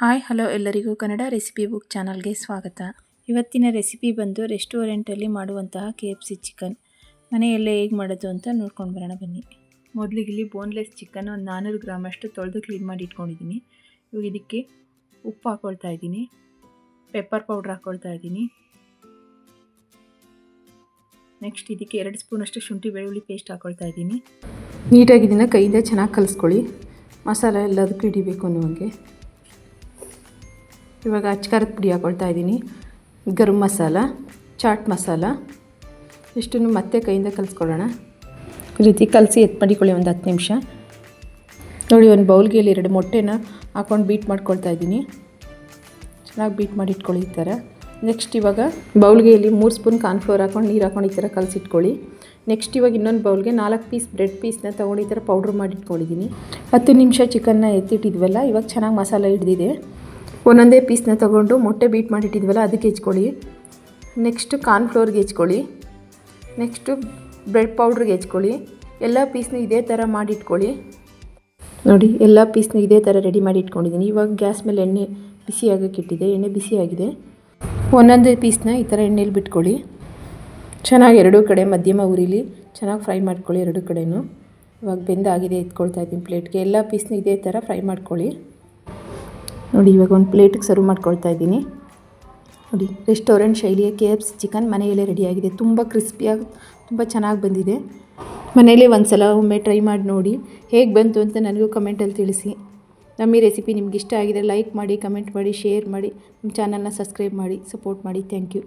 Hi, hello ಎಲ್ಲರಿಗೂ Kannada recipe book ಚಾನಲ್ಗೆ ಸ್ವಾಗತ. ಇವತ್ತಿನ ರೆಸಿಪಿ ಬಂದು ರೆಸ್ಟೋರೆಂಟಲ್ಲಿ ಮಾಡುವಂತಹ ಕೆ ಎಫ್ ಸಿ ಚಿಕನ್. ಮನೆಯಲ್ಲೇ ಹೇಗೆ ಮಾಡೋದು ಅಂತ ನೋಡ್ಕೊಂಡು ಬರೋಣ ಬನ್ನಿ. ಮೊದಲಿಗೆ ಇಲ್ಲಿ ಬೋನ್ಲೆಸ್ ಚಿಕನ್ ಒಂದು ನಾನ್ನೂರು ಗ್ರಾಮಷ್ಟು ತೊಳೆದು ಕ್ಲೀನ್ ಮಾಡಿ ಇಟ್ಕೊಂಡಿದ್ದೀನಿ. ಇವಾಗ ಇದಕ್ಕೆ ಉಪ್ಪು ಹಾಕ್ಕೊಳ್ತಾ ಇದ್ದೀನಿ. ಪೆಪ್ಪರ್ ಪೌಡ್ರ್ ಹಾಕ್ಕೊಳ್ತಾ ಇದ್ದೀನಿ. ನೆಕ್ಸ್ಟ್ ಇದಕ್ಕೆ ಎರಡು ಸ್ಪೂನಷ್ಟು ಶುಂಠಿ ಬೆಳ್ಳುಳ್ಳಿ ಪೇಸ್ಟ್ ಹಾಕ್ಕೊಳ್ತಾ ಇದ್ದೀನಿ. ನೀಟಾಗಿ ಕೈಯಿಂದ ಚೆನ್ನಾಗಿ ಕಲಿಸ್ಕೊಳ್ಳಿ. ಮಸಾಲ ಎಲ್ಲದಕ್ಕೂ ಹಿಡಿಬೇಕು ಅನ್ನುವಂಗೆ. ಇವಾಗ ಅಚ್ಕಾರದ ಪುಡಿ ಹಾಕೊಳ್ತಾ ಇದ್ದೀನಿ. ಗರಂ ಮಸಾಲ, ಚಾಟ್ ಮಸಾಲ, ಇಷ್ಟನ್ನು ಮತ್ತೆ ಕೈಯಿಂದ ಕಲಿಸ್ಕೊಳ್ಳೋಣ. ಈ ರೀತಿ ಕಲಸಿ ಎತ್ತು ಮಾಡಿಕೊಳ್ಳಿ ಒಂದು ಹತ್ತು ನಿಮಿಷ. ನೋಡಿ, ಒಂದು ಬೌಲ್ಗೆ ಇಲ್ಲಿ ಎರಡು ಮೊಟ್ಟೆನ ಹಾಕೊಂಡು ಬೀಟ್ ಮಾಡ್ಕೊಳ್ತಾ ಇದ್ದೀನಿ. ಚೆನ್ನಾಗಿ ಬೀಟ್ ಮಾಡಿ ಇಟ್ಕೊಳ್ಳಿ ಈ ಥರ. ನೆಕ್ಸ್ಟ್ ಇವಾಗ ಬೌಲ್ಗೆ ಇಲ್ಲಿ ಮೂರು ಸ್ಪೂನ್ ಕಾರ್ನ್ಫ್ಲೋರ್ ಹಾಕೊಂಡು ನೀರು ಹಾಕೊಂಡು ಈ ಥರ ಕಲಸಿಟ್ಕೊಳ್ಳಿ. ನೆಕ್ಸ್ಟ್ ಇವಾಗ ಇನ್ನೊಂದು ಬೌಲ್ಗೆ ನಾಲ್ಕು ಪೀಸ್ ಬ್ರೆಡ್ ಪೀಸ್ನ ತೊಗೊಂಡು ಈ ಥರ ಪೌಡ್ರ್ ಮಾಡಿಟ್ಕೊಂಡಿದ್ದೀನಿ ಹತ್ತು ನಿಮಿಷ ಚಿಕನ್ನ ಎತ್ತಿಟ್ಟಿದ್ವಲ್ಲ, ಇವಾಗ ಚೆನ್ನಾಗಿ ಮಸಾಲ ಹಿಡ್ದಿದೆ. ಒಂದೊಂದೇ ಪೀಸ್ನ ತೊಗೊಂಡು ಮೊಟ್ಟೆ ಬೀಟ್ ಮಾಡಿಟ್ಟಿದ್ವಲ್ಲ, ಅದಕ್ಕೆ ಹೆಚ್ಕೊಳ್ಳಿ. ನೆಕ್ಸ್ಟು ಕಾರ್ನ್ಫ್ಲೋರ್ಗೆ ಹೆಚ್ಕೊಳ್ಳಿ. ನೆಕ್ಸ್ಟು ಬ್ರೆಡ್ ಪೌಡ್ರಿಗೆ ಹೆಚ್ಕೊಳ್ಳಿ. ಎಲ್ಲ ಪೀಸ್ನ ಇದೇ ಥರ ಮಾಡಿಟ್ಕೊಳ್ಳಿ. ನೋಡಿ, ಎಲ್ಲ ಪೀಸ್ನ ಇದೇ ಥರ ರೆಡಿ ಮಾಡಿ ಇಟ್ಕೊಂಡಿದ್ದೀನಿ ಇವಾಗ ಗ್ಯಾಸ್ ಮೇಲೆ ಎಣ್ಣೆ ಬಿಸಿ ಆಗೋಕ್ಕೆ ಇಟ್ಟಿದೆ. ಎಣ್ಣೆ ಬಿಸಿಯಾಗಿದೆ ಒಂದೊಂದೇ ಪೀಸ್ನ ಈ ಥರ ಎಣ್ಣೆಲಿ ಬಿಟ್ಕೊಳ್ಳಿ. ಚೆನ್ನಾಗಿ ಎರಡೂ ಕಡೆ ಮಧ್ಯಮ ಉರಿಲಿ, ಚೆನ್ನಾಗಿ ಫ್ರೈ ಮಾಡ್ಕೊಳ್ಳಿ ಎರಡೂ ಕಡೆಯೂ ಇವಾಗ ಬೆಂದಾಗಿದೆ ಎತ್ಕೊಳ್ತಾ ಇದ್ದೀನಿ ಪ್ಲೇಟ್ಗೆ ಎಲ್ಲ ಪೀಸ್ನ ಇದೇ ಥರ ಫ್ರೈ ಮಾಡ್ಕೊಳ್ಳಿ. ನೋಡಿ, ಇವಾಗ ಒಂದು ಪ್ಲೇಟಿಗೆ ಸರ್ವ್ ಮಾಡ್ಕೊಳ್ತಾ ಇದ್ದೀನಿ. ನೋಡಿ ರೆಸ್ಟೋರೆಂಟ್ ಶೈಲಿಯ ಕೆ ಎಫ್ ಸಿ ಚಿಕನ್ ಮನೆಯಲ್ಲೇ ರೆಡಿಯಾಗಿದೆ ತುಂಬ ಕ್ರಿಸ್ಪಿಯಾಗಿ ತುಂಬ ಚೆನ್ನಾಗಿ ಬಂದಿದೆ. ಮನೆಯಲ್ಲೇ ಒಂದು ಸಲ ಒಮ್ಮೆ ಟ್ರೈ ಮಾಡಿ ನೋಡಿ. ಹೇಗೆ ಬಂತು ಅಂತ ನನಗೂ ಕಮೆಂಟಲ್ಲಿ ತಿಳಿಸಿ. ನಮ್ಮ ಈ ರೆಸಿಪಿ ನಿಮ್ಗೆ ಇಷ್ಟ ಆಗಿದೆ ಲೈಕ್ ಮಾಡಿ ಕಮೆಂಟ್ ಮಾಡಿ ಶೇರ್ ಮಾಡಿ. ನಮ್ಮ ಚಾನಲ್ನ ಸಬ್ಸ್ಕ್ರೈಬ್ ಮಾಡಿ ಸಪೋರ್ಟ್ ಮಾಡಿ. Thank you